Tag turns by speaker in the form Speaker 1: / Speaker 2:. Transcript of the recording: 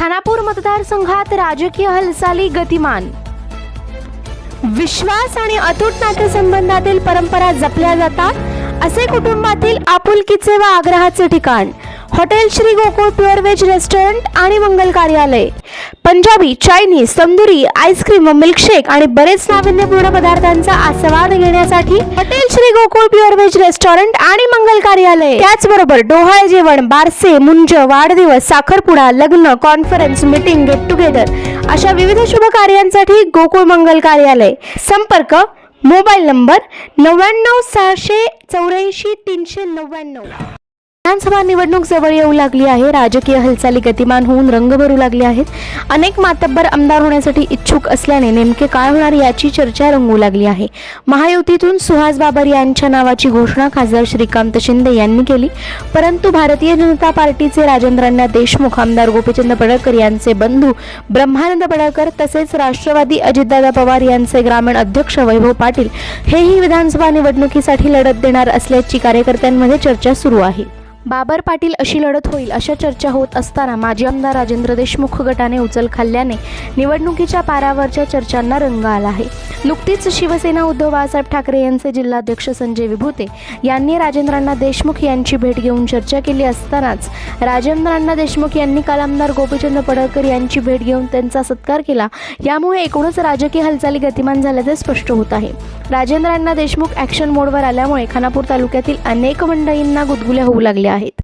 Speaker 1: खानापूर मतदारसंघात राजकीय हालचाली गतिमान. विश्वास आणि अतूट नातेसंबंधातील परंपरा जपल्या जातात असे कुटुंबातील आपुलकीचे व आग्रहाचे ठिकाण. Hotel Shri Gokul pure veg restaurant आणि मंगल कार्यालय. Punjabi Chinese tandoori ice cream व मिल्कशेक आणि बरेच नाविन्यपूर्ण पदार्थांचा आस्वाद घेण्यासाठी hotel Shri Gokul pure veg restaurant आणि मंगल कार्यालय. त्याचबरोबर डोहाळे जेवण बारसे मुंज वाढदिवस साखरपुडा लग्न कॉन्फरन्स मीटिंग गेट टुगेदर अशा विविध शुभ कार्यांसाठी गोकुळ मंगल कार्यालय. संपर्क मोबाईल नंबर नव्याण्णव सहाशे चौऱ्याऐंशी तीनशे नव्याण्णव. विधानसभा निवडणूक जवळ येऊ लागली आहे. राजकीय हालचाली गतिमान होऊन रंग भरू लागले आहेत. अनेक मातब्बर आमदार होण्यासाठी इच्छुक असल्याने नेमके काय होणार याची चर्चा रंगू लागली आहे. महायुतीतून सुहास बाबर यांच्या नावाची घोषणा खासदार श्रीकांत शिंदे यांनी केली. परंतु भारतीय जनता पार्टीचे राजेंद्रांना देशमुख आमदार गोपीचंद पडळकर यांचे बंधू ब्रह्मानंद पडळकर तसेच राष्ट्रवादी अजितदादा पवार यांचे ग्रामीण अध्यक्ष वैभव पाटील हेही विधानसभा निवडणुकीसाठी लढत देणार असल्याची कार्यकर्त्यांमध्ये चर्चा सुरू आहे. बाबर पाटील अशी लढत होईल अशा चर्चा होत असताना माजी आमदार राजेंद्र देशमुख गटाने उचल खाल्ल्याने निवडणुकीच्या पारावरच्या चर्चांना रंग आला आहे. नुकतीच शिवसेना उद्धव बाळासाहेब ठाकरे यांचे जिल्हाध्यक्ष संजय विभूते यांनी राजेंद्रांना देशमुख यांची भेट घेऊन चर्चा केली असतानाच राजेंद्रांना देशमुख यांनी काल आमदार गोपीचंद पडळकर यांची भेट घेऊन त्यांचा सत्कार केला. यामुळे एकूणच राजकीय हालचाली गतिमान झाल्याचे स्पष्ट होत आहे. राजेंद्रांना देशमुख ॲक्शन मोडवर आल्यामुळे खानापूर तालुक्यातील अनेक मंडळींना गुदगुल्या होऊ लागल्या आहेत.